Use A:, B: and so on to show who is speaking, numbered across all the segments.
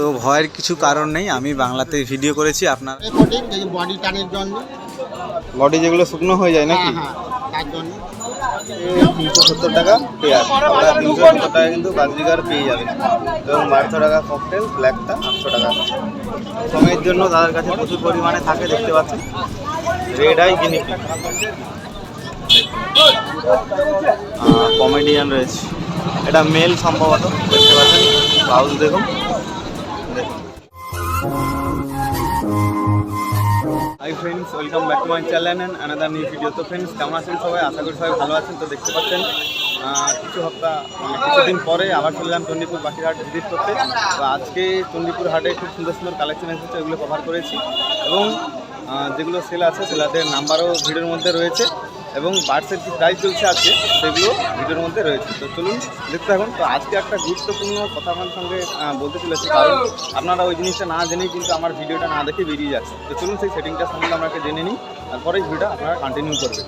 A: তো ভয়ের কিছু কারণ নেই আমি বাংলাতে ভিডিও করেছি আপনার
B: বডি টানের জন্য।
A: বডি যেগুলো শুকনো হয়ে যায় নাকি?
B: হ্যাঁ হ্যাঁ তার জন্য।
A: তিনশো সত্তর টাকা পেয়ার আপনারা তিনশো সত্তর টাকা কিন্তু বাজরিগার পেয়ে যাবেন। এবং বারোশো টাকা ককটেল ব্ল্যাকটা আটশো টাকা। সময়ের জন্য তাদের কাছে প্রচুর পরিমাণে থাকে দেখতে পাচ্ছেন। রেড আই গিনিপি কমেডিয়ান রয়েছে। এটা মেল সম্ভবত দেখতে পাচ্ছেন। ব্লাউজ দেখুন। Hi friends welcome back to my channel and another new video তো ফ্রেন্ডস কেমন আছেন সবাই? আশা করি সবাই ভালো আছেন, তো দেখতে পাচ্ছেন কিছু সপ্তাহ মানে কিছুদিন পরে আবার চলে এলাম চণ্ডীপুর বাকিরহাট ভিজিট করতে। তো আজকে চণ্ডীপুর হাটে খুব সুন্দর সুন্দর কালেকশন এসেছে, ওগুলো কভার করেছি। এবং যেগুলো সেল আছে সেলাদের নাম্বারও ভিডিওর মধ্যে রয়েছে। এবং বার্ডসের কি প্রাইস চলছে আজকে সেগুলো ভিডিওর মধ্যে রয়েছে। তো চলুন দেখতে থাকুন। তো আজকে একটা গুরুত্বপূর্ণ কথা আমার সঙ্গে বলতে চলেছি কারণ আপনারা ওই জিনিসটা না জেনেই কিন্তু আমার ভিডিওটা না দেখে বেরিয়ে যাচ্ছে। তো চলুন সেই সেটিংটা সম্বন্ধে আপনাকে জেনে নিই। তারপরে ভিডিওটা আপনারা কন্টিনিউ করবেন।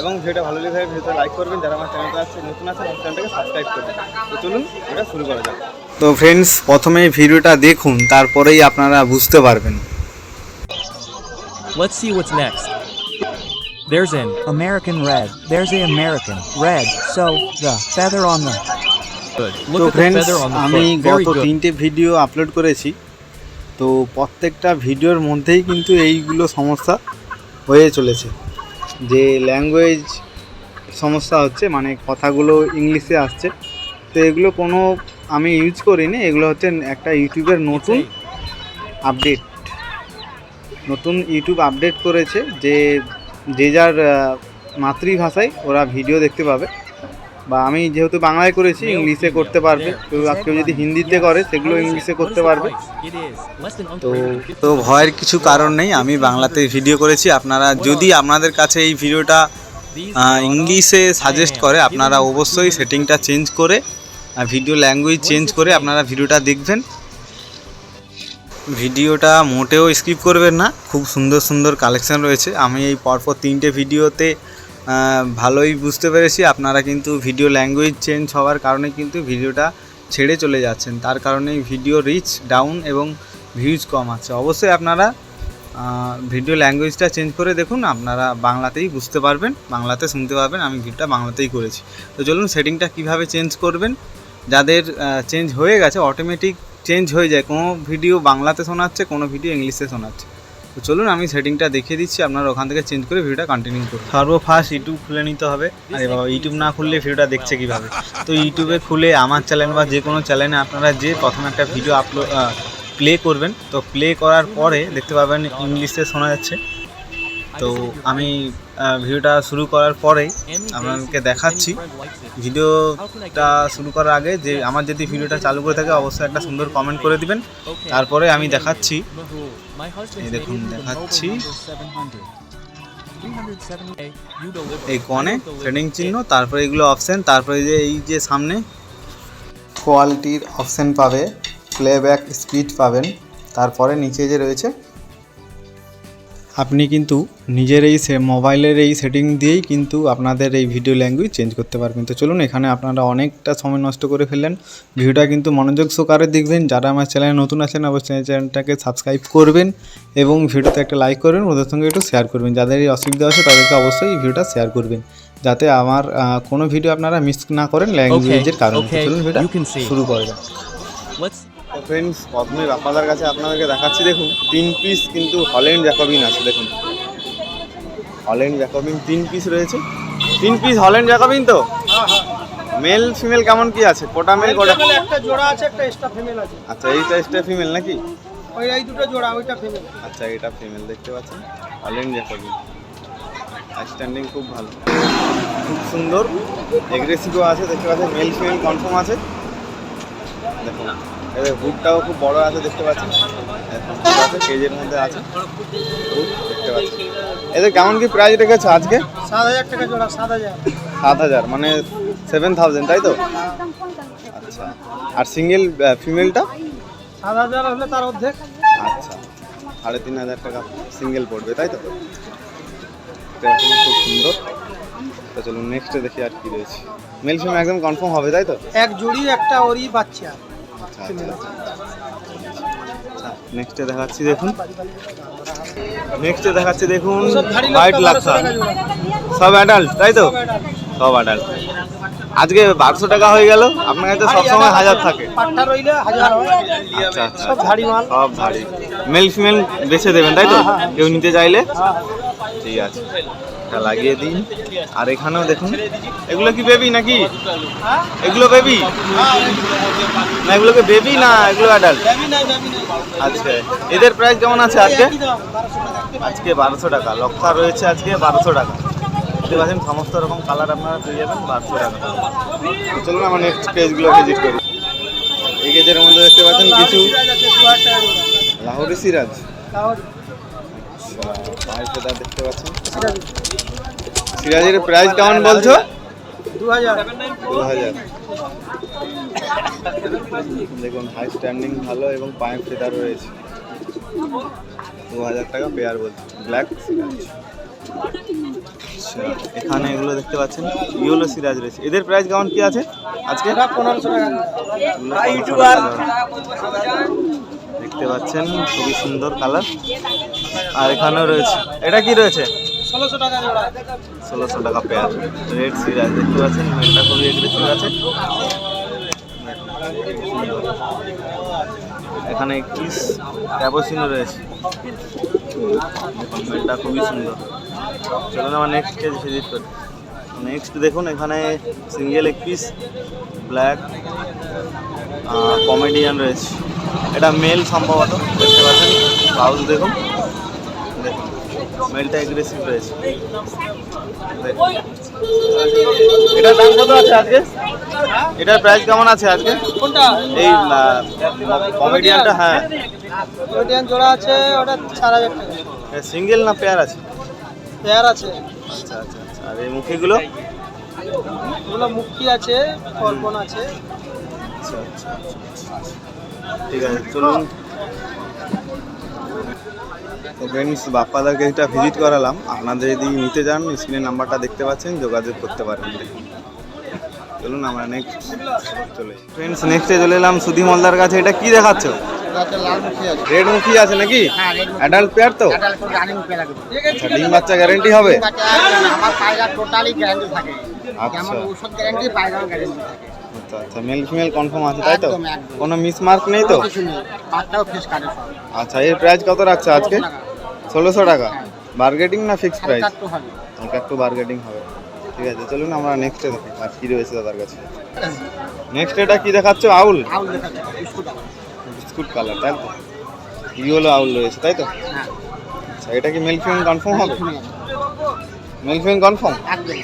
A: এবং ভিডিওটা ভালো লেগে থাকে ভিডিওটা লাইক করবেন। যারা আমার চ্যানেলটা আছে নতুন আছে আমার চ্যানেলটাকে সাবস্ক্রাইব করবেন। তো চলুন এটা শুরু করা যাক। তো ফ্রেন্ডস প্রথমে ভিডিওটা দেখুন তারপরেই আপনারা বুঝতে পারবেন।
C: Let's see what's next. There's an
D: American red. There's a American red. So the feather on the
C: good.
A: তো
C: Look at the
A: friends
C: feather on the
A: আমি
C: foot. Very
A: গত
C: good.
A: তিনটে ভিডিও আপলোড করেছি তো প্রত্যেকটা ভিডিওর মধ্যেই কিন্তু এইগুলো সমস্যা হয়ে চলেছে যে ল্যাঙ্গুয়েজ সমস্যা হচ্ছে মানে কথাগুলো ইংলিশে আসছে তো এগুলো কোনো আমি ইউজ করিনি এগুলো হচ্ছে একটা ইউটিউবের নতুন আপডেট নতুন ইউটিউব আপডেট করেছে যে যে যার মাতৃভাষায় ওরা ভিডিও দেখতে পাবে। বা আমি যেহেতু বাংলায় করেছি, ইংলিশে করতে পারবে। কেউ কেউ যদি হিন্দিতে করে, সেগুলো ইংলিশে করতে পারবে। তো তো ভয়ের কিছু কারণ নেই, আমি বাংলাতে ভিডিও করেছি। আপনারা যদি আপনাদের কাছে এই ভিডিওটা ইংলিশে সাজেস্ট করে, আপনারা অবশ্যই সেটিংটা চেঞ্জ করে ভিডিও ল্যাঙ্গুয়েজ চেঞ্জ করে আপনারা ভিডিওটা দেখবেন। ভিডিওটা মোটেও স্কিপ করবেন না। খুব সুন্দর সুন্দর কালেকশন রয়েছে। আমি এই পরপর তিনটে ভিডিওতে ভালোই বুঝতে পেরেছি। আপনারা কিন্তু ভিডিও ল্যাঙ্গুয়েজ চেঞ্জ হওয়ার কারণে কিন্তু ভিডিওটা ছেড়ে চলে যাচ্ছেন। তার কারণে ভিডিও রিচ ডাউন এবং ভিউজ কম আছে। অবশ্যই আপনারা ভিডিও ল্যাঙ্গুয়েজটা চেঞ্জ করে দেখুন। আপনারা বাংলাতেই বুঝতে পারবেন। বাংলাতে শুনতে পারবেন। আমি ভিডিওটা বাংলাতেই করেছি। তো চলুন সেটিংটা কীভাবে চেঞ্জ করবেন? যাদের চেঞ্জ হয়ে গেছে অটোমেটিক চেঞ্জ হয়ে যায়। কোনো ভিডিও বাংলাতে শোনাচ্ছে, কোনো ভিডিও ইংলিশে শোনাচ্ছে। তো চলুন আমি সেটিংটা দেখিয়ে দিচ্ছি, আপনারা ওখান থেকে চেঞ্জ করে ভিডিওটা কন্টিনিউ করুন। সর্বফার্স্ট ইউটিউব খুলে নিতে হবে। আরে বাবা ইউটিউব না খুললে ভিডিওটা দেখছে কীভাবে? তো ইউটিউবে খুলে আমার চ্যানেল বা যে কোনো চ্যানেলে আপনারা যে প্রথমে একটা ভিডিও আপলোড প্লে করবেন, তো প্লে করার পরে দেখতে পাবেন ইংলিশে শোনা যাচ্ছে। তো আমি ভিডিওটা শুরু করার পরেই আপনাদেরকে দেখাচ্ছি। ভিডিওটা শুরু করার আগে যে আমার যদি ভিডিওটা চালু করে থাকে, অবশ্যই একটা সুন্দর কমেন্ট করে দিবেন। তারপরে আমি দেখাচ্ছি। দেখুন, দেখাচ্ছি। এই কনে ট্রেডিং চিহ্ন, তারপরে এগুলো অপশান তারপরে যে এই যে সামনে কোয়ালিটির অপশান পাবে প্লেব্যাক স্পিড পাবেন, তারপরে নিচে যে রয়েছে আপনি কিন্তু নিজের এই সে মোবাইলের এই সেটিং দিয়েই কিন্তু আপনাদের এই ভিডিও ল্যাঙ্গুয়েজ চেঞ্জ করতে পারবেন। তো চলুন এখানে আপনারা অনেকটা সময় নষ্ট করে ফেললেন। ভিডিওটা কিন্তু মনোযোগ সহকারে দেখবেন। যারা আমার চ্যানেলে নতুন আছেন অবশ্যই চ্যানেলটাকে সাবস্ক্রাইব করবেন এবং ভিডিওতে একটা লাইক করবেন ওদের সঙ্গে একটু শেয়ার করবেন। যাদের এই অসুবিধা আছে তাদেরকে অবশ্যই এই ভিডিওটা শেয়ার করবেন। যাতে আমার কোনো ভিডিও আপনারা মিস না করেন ল্যাঙ্গুয়েজের কারণে। চলুন ভিডিওটা
C: see.
A: শুরু করা যাক। ফ্রেন্ডস প্রথমে বাপ্পাদার কাছে আপনাদেরকে দেখাচ্ছি দেখুন তিন পিস কিন্তু হল্যান্ড জ্যাকবিন আছে দেখুন। হল্যান্ড জ্যাকবিন তিন পিস রয়েছে। তিন পিস হল্যান্ড জ্যাকবিন তো? মেল ফিমেল কেমন কি আছে? কোটা মেল কোটা
B: একটা জোড়া আছে একটা এক্সট্রা ফিমেল আছে।
A: আচ্ছা এইটা এক্সট্রা ফিমেল নাকি?
B: ওই এই দুটো জোড়া ওইটা ফিমেল
A: আচ্ছা এটা ফিমেল দেখতে পাচ্ছেন। হল্যান্ড জ্যাকবিন স্ট্যান্ডিং খুব ভালো। খুব সুন্দর। এগ্রেসিভও আছে দেখতে পাচ্ছেন। মেল ফিমেল কনফার্ম আছে। দেখুন। এদের হুডটাও খুব বড় আছে দেখতে পাচ্ছেন? এখন ঠিক আছে কেজের মধ্যে আছে। হুড দেখতে পাচ্ছেন। এদের কেমন কি প্রাইস রেখেছো আজকে?
B: সাত হাজার টাকা জোড়া সাত হাজার।
A: সাত হাজার মানে সেভেন থাউজেন্ড তাই তো? আচ্ছা। আর সিঙ্গেল ফিমেলটা
B: সাত হাজার হলে তার অর্ধেক।
A: আচ্ছা। সাড়ে তিন হাজার টাকা সিঙ্গেল পড়বে তাই তো? খুব সুন্দর। তো চলুন নেক্সটে দেখি আর কি রয়েছে। মেল ফিমেল একদম কনফার্ম হবে তাই তো?
B: এক জুড়ি একটা ওরই বাচ্চা।
A: নেক্সটে দেখাচ্ছি দেখুন। নেক্সটে দেখাচ্ছি দেখুন হোয়াইট
B: জোড়া
A: সব অ্যাডাল্ট তাই তো?
B: সব
A: অ্যাডাল্ট আজকে বারোশো টাকা হয়ে গেল আপনার কাছে সবসময় হাজার থাকে। আচ্ছা আচ্ছা।
B: সব
A: ভারী মেল। ফিমেল বেছে দেবেন তাই তো?
B: হ্যাঁ, হ্যাঁ।
A: কেউ নিতে চাইলে?
B: হ্যাঁ।
A: ঠিক আছে। এটা লাগিয়ে দিন। আর এখানেও দেখুন এগুলো কি বেবি নাকি? এগুলো বেবি না এগুলোকে বেবি না এগুলো অ্যাডাল্ট আচ্ছা এদের প্রাইস কেমন আছে আজকে?
B: একই দাম, 1200 টাকা।
A: আজকে বারোশো টাকা। লক্ষা রয়েছে আজকে বারোশো টাকা। দেখতে পাচ্ছেন সমস্ত রকম কালার আপনারা পেয়ে যাবেন বারোশো টাকা। চলুন আমরা নেক্সট পেজগুলো ভিজিট করি। এই গেজের মধ্যে দেখতে পাচ্ছেন কিছু
B: সিরাজ। আছে, 2000 টাকা জোড়া।
A: লাহোরি সিরাজ। দেখতে পাচ্ছেন সিরাজের প্রাইস কেমন বলছো?
B: 2000
A: দু হাজার দেখুন হাই স্ট্যান্ডিং ভালো এবং পায়ের ফেদা রয়েছে। দু হাজার টাকা পেয়ার বলছে। ব্ল্যাক সিরাজ এখানে এগুলো দেখতে পাচ্ছেন। ইয়েলো সিরাজ রয়েছে। এদের প্রাইস কেমন কি আছে আজকে?
B: 1500 টাকা
A: এগুলো 1500 টাকা জোড়া। দেখতে পাচ্ছেন খুবই সুন্দর কালার। আর এখানেও রয়েছে এটা কি রয়েছে?
B: 1600 টাকা
A: ষোলোশো টাকা পেয়ার রেড সিরাজ দেখতে পাচ্ছেন মেলটা খুবই এগ্রেসিভ আছে। এখানে কিস ক্যাপোসিনো রয়েছে। মেলটা খুবই সুন্দর। চলুন আমার নেক্সট কেজ ভিজিট করি। নেক্সট দেখুন এখানে সিঙ্গেল এক পিস ব্ল্যাক কমেডিয়ান রয়েছে। এটা মেল সম্ভবত দেখতে পাচ্ছেন ব্লাউজ দেখুন। দেখুন মেলটা এগ্রেসিভ রয়েছে। এটার দাম কত আছে আজকে? এটার প্রাইস কেমন আছে আজকে?
B: কোনটা
A: এই কমেডিয়ানটা হ্যাঁ।
B: ওইটান জোড়া আছে ওটা 4000 টাকা।
A: সিঙ্গেল না পেয়ার আছে?
B: পেয়ার আছে।
A: আচ্ছা আচ্ছা আচ্ছা। আর এই মুখিগুলো?
B: ওগুলো মুক্তি আছে কল্পনা আছে।
A: আচ্ছা আচ্ছা আচ্ছা, আচ্ছা। ঠিক আছে চলুন। তো ফ্রেন্ডস বাপ্পাদাকে এটা ভিজিট করালাম। আপনাদের যদি নিতে চান স্ক্রিনের নাম্বারটা দেখতে পাচ্ছেন যোগাযোগ করতে পারেন। চলুন আমরা নেক্সট চলে ফ্রেন্ডস নেক্সটে চলে এলাম সুধি মলদার কাছে। এটা কি দেখাচ্ছ? রেড মুখি আছে নাকি? অ্যাডাল্ট পেয়ার তো? আচ্ছা ডিম বাচ্চা গ্যারেন্টি হবে?
B: আমার টোটালি গ্যারান্টি থাকে। যেমন ঔষধ গ্যারান্টি গ্যারান্টি থাকে।
A: আচ্ছা আচ্ছা মেল ফিমেল কনফার্ম আছে তাই তো?
B: একদম, একদম।
A: কোনো মিসমার্ক নেই তো?
B: কিছু নেই পাটটাও ফেস কাটে সব।
A: আচ্ছা এর প্রাইস কত রাখছে আজকে? ষোলোশো টাকা? বার্গেটিং না ফিক্সড প্রাইস
B: চারটু হবে।
A: হালকা একটু বার্গেটিং হবে। ঠিক আছে চলুন আমরা নেক্সটে দেখি আর কি রয়েছে দাদার কাছে। নেক্সট এটা কি দেখাচ্ছ? আউল?
B: আউল দেখাচ্ছে বিস্কুট আউল।
A: বিস্কুট কালার তাই তো? ইয়েলো আউল রয়েছে তাই তো?
B: হ্যাঁ।
A: আচ্ছা এটা কি মেল ফিমেল কনফার্ম হবে?
B: শুনে যাবে।
A: মেল ফিমেল কনফার্ম
B: একদম।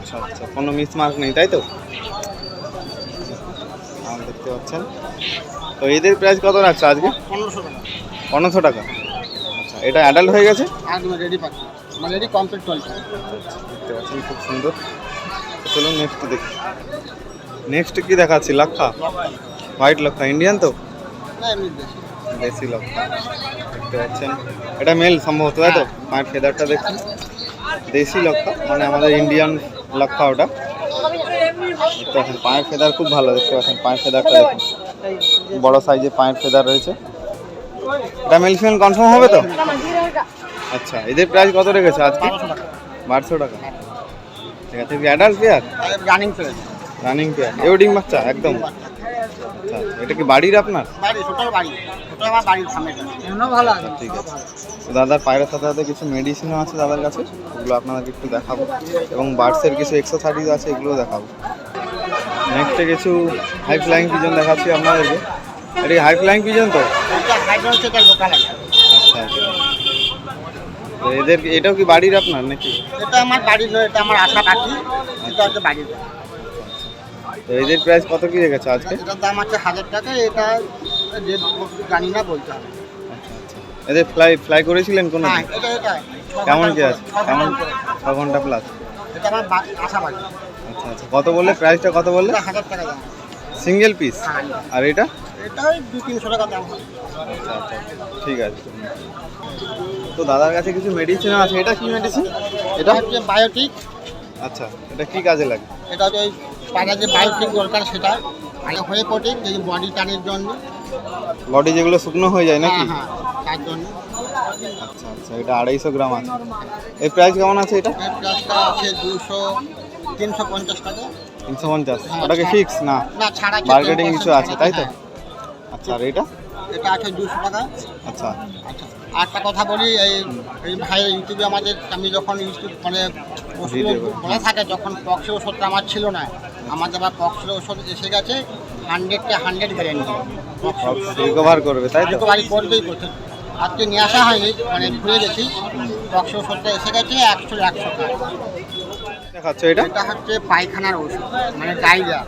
A: আচ্ছা আচ্ছা কোনো মিসমার্ক নেই তাই তো? দেখতে পাচ্ছেন। তো এদের প্রাইস কত রাখছে আজকে?
B: পনেরোশো টাকা।
A: পনেরোশো টাকা। আচ্ছা এটা অ্যাডাল্ট হয়ে গেছে?
B: একদম রেডি মানে রেডি কমপ্লিট চলছে
A: দেখতে পাচ্ছেন খুব সুন্দর। চলুন নেক্সট দেখি। নেক্সট কি দেখাচ্ছি? লক্ষা? হোয়াইট লক্ষা। ইন্ডিয়ান তো?
B: দেশি।
A: লক্ষা। দেখতে পাচ্ছেন। এটা মেল সম্ভবত তাই তো? পায়ের ফেদারটা দেখুন। দেশি লক্ষা মানে আমাদের ইন্ডিয়ান লক্ষা ওটা। দেখতে পাচ্ছেন পায়ের ফেদার খুব ভালো দেখতে পাচ্ছেন পায়ের ফেদারটা দেখুন। বড় সাইজের পায়ের ফেদার রয়েছে। এটা মেল ফিমেল কনফার্ম হবে তো? আচ্ছা এদের প্রাইস কত রেখেছে আজকে?
B: বারোশো টাকা।
A: ঠিক আছে অ্যাডাল্ট পেয়ার
B: রানিং চলে
A: রানিং পেয়ার এওডিং বাচ্চা একদম। আচ্ছা এটা কি বাড়ির আপনার?
B: বাড়ি ছোটো বাড়ি। ছোটো আমার বাড়ির সামনে। এমনও ভালো
A: ঠিক আছে। দাদার পায়ের সাথে সাথে কিছু মেডিসিনও আছে দাদার কাছে। ওগুলো আপনাদেরকে একটু দেখাবো। এবং বার্ডসের কিছু এক্সো থার্টিজ আছে এগুলোও দেখাবো। নেক্সটে কিছু হাই ফ্লাইং পিজন দেখাচ্ছি আপনাদেরকে। এটা হাই ফ্লাইং পিজন তো? এদের এটাও কি বাড়ির আপনার নাকি?
B: এটা আমার বাড়ির নয় এটা আমার আশা কাকি এটা হচ্ছে বাড়ির।
A: তো এদের প্রাইস কত কি রেখেছে আজকে?
B: এটার দাম আছে হাজার টাকা এটা জানি না বলতে হবে।
A: আচ্ছা আচ্ছা। এদের ফ্লাই ফ্লাই করেছিলেন কোনো
B: হ্যাঁ
A: কেমন কি আছে? কেমন? ছ ঘণ্টা প্লাস
B: এটা আমার আশা বাড়ি
A: আচ্ছা আচ্ছা। কত বললে? প্রাইসটা কত বললে?
B: হাজার টাকা দাম।
A: সিঙ্গেল পিস
B: হ্যাঁ
A: আর এটা?
B: এটা ওই দু তিনশো টাকা দাম
A: আচ্ছা আচ্ছা ঠিক আছে। তো দাদার কাছে কিছু মেডিসিন আছে? এটা কি মেডিসিন
B: এটা? হচ্ছে বায়োটিক
A: আচ্ছা এটা কি কাজে লাগে?
B: এটা হচ্ছে ওই পায়রা যে বায়োটিক দরকার সেটা আর হয়ে প্রোটিন যে বডি টানের জন্য।
A: বডি যেগুলো শুকনো হয়ে যায় নাকি?
B: হ্যাঁ হ্যাঁ তার জন্য।
A: আচ্ছা আচ্ছা এটা আড়াইশো গ্রাম আছে। এই প্রাইস কেমন আছে এটা?
B: এর প্লাসটা আছে দুশো তিনশো পঞ্চাশ টাকা?
A: তিনশো পঞ্চাশ।
B: হ্যাঁ,
A: ওটাকে ফিক্স না।
B: না ছাড়া
A: মার্কেটিং কিছু আছে তাই তো?
B: হ্যাঁ,
A: আচ্ছা আর এটা?
B: এটা আছে দুশো টাকা।
A: আচ্ছা।
B: আচ্ছা একটা কথা বলি এই এই ভাই ইউটিউবে আমাদের আমি যখন ইউটিউব মানে। বলে থাকে যখন পক্সের ওষুধটা আমার ছিল না। আমাদের আবার পক্সের ওষুধ এসে গেছে হান্ড্রেডটা হান্ড্রেড গ্যারেন্টি
A: রিকভার করবে তাই তো?
B: রিকভারি করবেই করছে আজকে নিয়ে আসা হয়নি মানে ভুলে গেছি। পক্সের ওষুধটা এসে গেছে একশো একশো টাকা।
A: দেখাচ্ছ এটা?
B: এটা হচ্ছে পায়খানার ওষুধ মানে ডায়রিয়া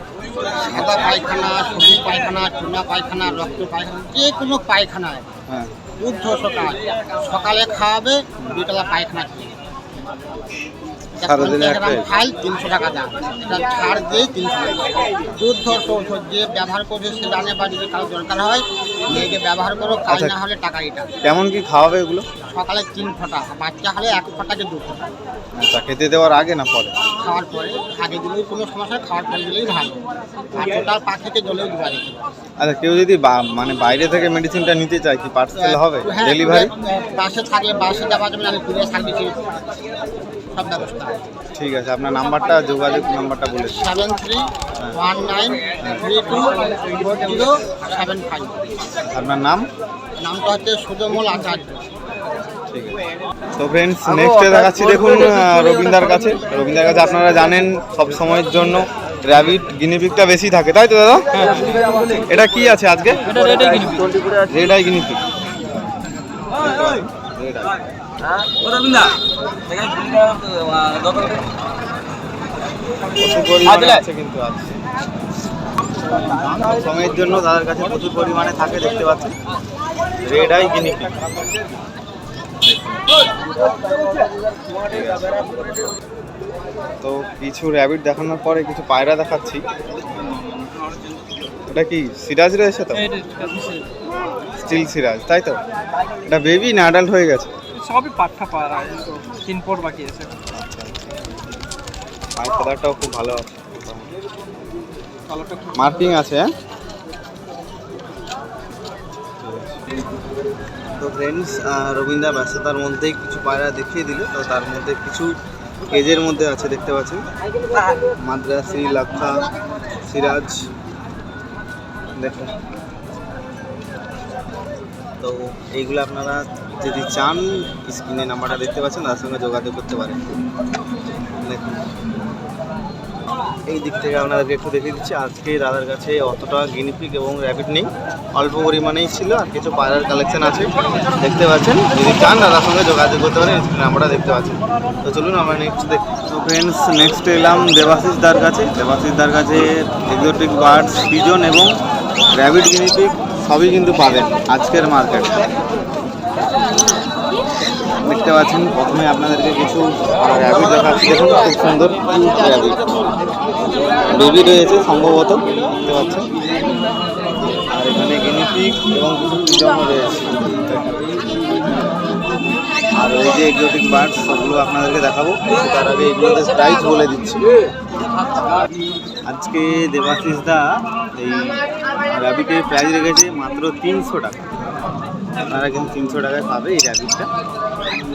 B: সাদা পায়খানা সবুজ পায়খানা চুনা পায়খানা রক্ত পায়খানা যে কোনো পায়খানায়
A: হ্যাঁ।
B: ঊর্ধ্ব সকাল। সকালে খাওয়াবে বিকালে পায়খানা খেয়ে
A: সারাদিনে
B: পঞ্চাশ খাই তিনশো টাকা দাম। এটা ছাড় তিনশো টাকা। দুধ যে ব্যবহার সে জানে বা যদি কারও দরকার হয় মেয়েকে ব্যবহার করো কাজ
A: আচ্ছা।
B: না হলে টাকা এটা
A: কেমন কি খাওয়াবে এগুলো?
B: সকালে তিন ফোঁটা বাচ্চা হলে এক ফোঁটাকে দু ফোঁটা।
A: আচ্ছা খেতে দেওয়ার আগে না পরে?
B: খাওয়ার পরে আগে দিলেই কোনো সমস্যা খাওয়ার পরে দিলেই ভালো। আর টোটাল পাখিকে জলেও যেতে
A: আচ্ছা কেউ যদি মানে বাইরে থেকে মেডিসিনটা নিতে চায় কি পার্সেল হবে?
B: হ্যাঁ,
A: ডেলিভারি
B: বাসে থাকলে বাসে যাওয়া যাবে আমি কুরিয়ার সার্ভিসে
A: ঠিক আছে আপনার নাম্বারটা যোগাযোগ নাম্বারটা বলে
B: seven three one nine three two four zero seven five.
A: আপনার নাম?
B: নামটা হচ্ছে সুজমল আচার্য।
A: তো ফ্রেন্ডস নেক্সটে দেখাচ্ছি দেখুন আহ, রবীন্দার কাছে। রবীন্দার কাছে আপনারা জানেন সব সময়ের জন্য র্যাবিট গিনিপিকটা বেশি থাকে তাই তো দাদা? এটা কি আছে আজকে? রেড আই গিনিপিক কিন্তু আছে সময়ের জন্য দাদার কাছে প্রচুর পরিমাণে থাকে দেখতে পাচ্ছেন রেড আই গিনিপিক তো কিছু র্যাবিট দেখানোর পরে কিছু পায়রা দেখাচ্ছি। এটা কি সিরাজ রয়েছে তো? Steel Shiraz. তাই তো? এটা বেবি না অ্যাডাল্ট হয়ে গেছে?
E: সবই পাঠা তিন পর বাকি আছে।
A: পায়ের কালারটাও খুব ভালো আছে মার্কিং আছে হ্যাঁ? তো ফ্রেন্ডস রবীন্দ্র ব্যস্ততার মধ্যেই কিছু পায়রা দেখিয়ে দিল তো তার মধ্যে কিছু কেজের মধ্যে আছে দেখতে পাচ্ছেন। মাদ্রাসি লাক্ষা সিরাজ দেখুন তো এইগুলো আপনারা যদি চান, স্ক্রিনে নাম্বারটা দেখতে পাচ্ছেন, তার সঙ্গে যোগাযোগ করতে পারেন। এই দিক থেকে আপনাদেরকে একটু দেখিয়ে দিচ্ছি, আজকে দাদার কাছে অতটা গিনিপিক এবং র্যাবিট নেই। অল্প পরিমাণেই ছিল, আর কিছু পায়রার কালেকশন আছে। দেখতে পাচ্ছেন, যদি চান দাদার সঙ্গে যোগাযোগ করতে পারেন নাম্বারটা দেখতে পাচ্ছেন। তো চলুন, আমরা নেক্সট দেখি। তো ফ্রেন্ডস নেক্সট এলাম দেবাশিস দার কাছে। দেবাশিস দার কাছে এক্সোটিক বার্ডস পিজন এবং র্যাবিট গিনিপিক সবই কিন্তু পাবেন আজকের মার্কেট দেখতে পাচ্ছেন। প্রথমে আপনাদেরকে কিছু র্যাবিট দেখাচ্ছি। দেখুন, খুব সুন্দর র্যাবিট বেবি রয়েছে সম্ভবত, দেখতে পাচ্ছেন। আর এখানে গিনিপিক এবং কিছু রয়েছে। আর ওই যে এক্সোটিক বার্ডস ওগুলো আপনাদেরকে দেখাবো। তার আগে এগুলোতে প্রাইস বলে দিচ্ছি। আজকে দেবাশিস দা এই র্যাবিটের প্রাইস রেখেছে মাত্র তিনশো টাকা। আপনারা কিন্তু তিনশো টাকায় পাবে এই র্যাবিটটা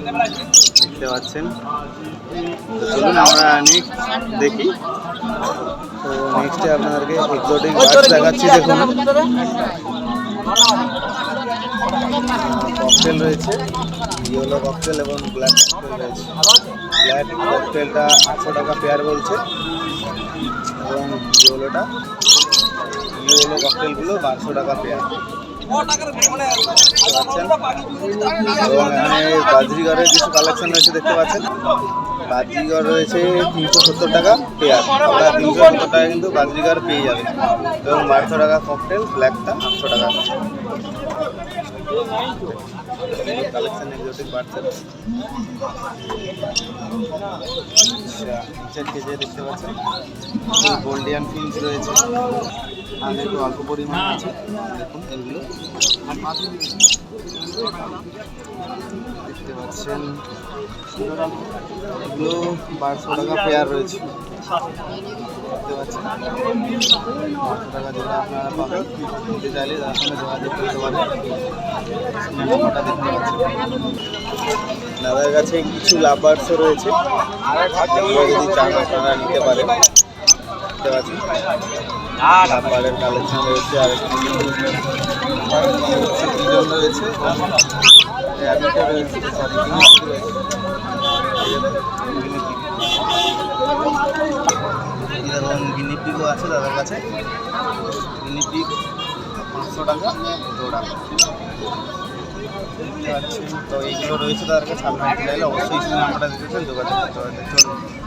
A: দেখতে পাচ্ছেন। তো চলুন আমরা নেক্সট দেখি। তো নেক্সটে আপনাদেরকে এক্সোটিক বার্ডস দেখাচ্ছি দেখুন। ককটেল রয়েছে ইয়েলো ককটেল এবং ব্ল্যাক ককটেল রয়েছে। ব্ল্যাক ককটেলটা আটশো টাকা পেয়ার বলছে এবং ইয়েলোটা ইয়েলো ককটেলগুলো বারোশো টাকা পেয়ার বাজরিগরের কিছু কালেকশন রয়েছে দেখতে পাচ্ছেন। বাজরিগর রয়েছে তিনশো সত্তর টাকা পেয়ার আপনারা তিনশো সত্তর টাকা কিন্তু বাজরিগর পেয়ে যাবেন এবং বারোশো টাকা ককটেল ব্ল্যাকটা আটশো টাকা। কালেকশন এক্সোটিক বার্ডসের আচ্ছা কেজে দেখতে পাচ্ছেন। গোল্ডিয়ান ফিন্স রয়েছে আর একটু অল্প পরিমাণে আছে দেখুন এগুলো দেখতে পাচ্ছেন। এগুলো বারোশো টাকা পেয়ার রয়েছে। দেখতে পাচ্ছেন। বারোশো টাকা দিলে আপনারা পাবেন নিতে চাইলে তার সঙ্গে যোগাযোগ করতে পারেন। দেখতে পাচ্ছেন। দাদার কাছে কিছু লাভার্সও রয়েছে। যদি চান আপনারা নিতে পারেন। দেখতে পাচ্ছেন। কালেকশন রয়েছে আর রয়েছে ধরুন গিনিপিগও আছে দাদার কাছে। গিনিপিগ পাঁচশো টাকা তো এইগুলো রয়েছে তাদের কাছে আপনারা অবশ্যই স্ক্রিনে নাম্বারটা দিতেছেন যোগাযোগ করতে পারেন চলুন।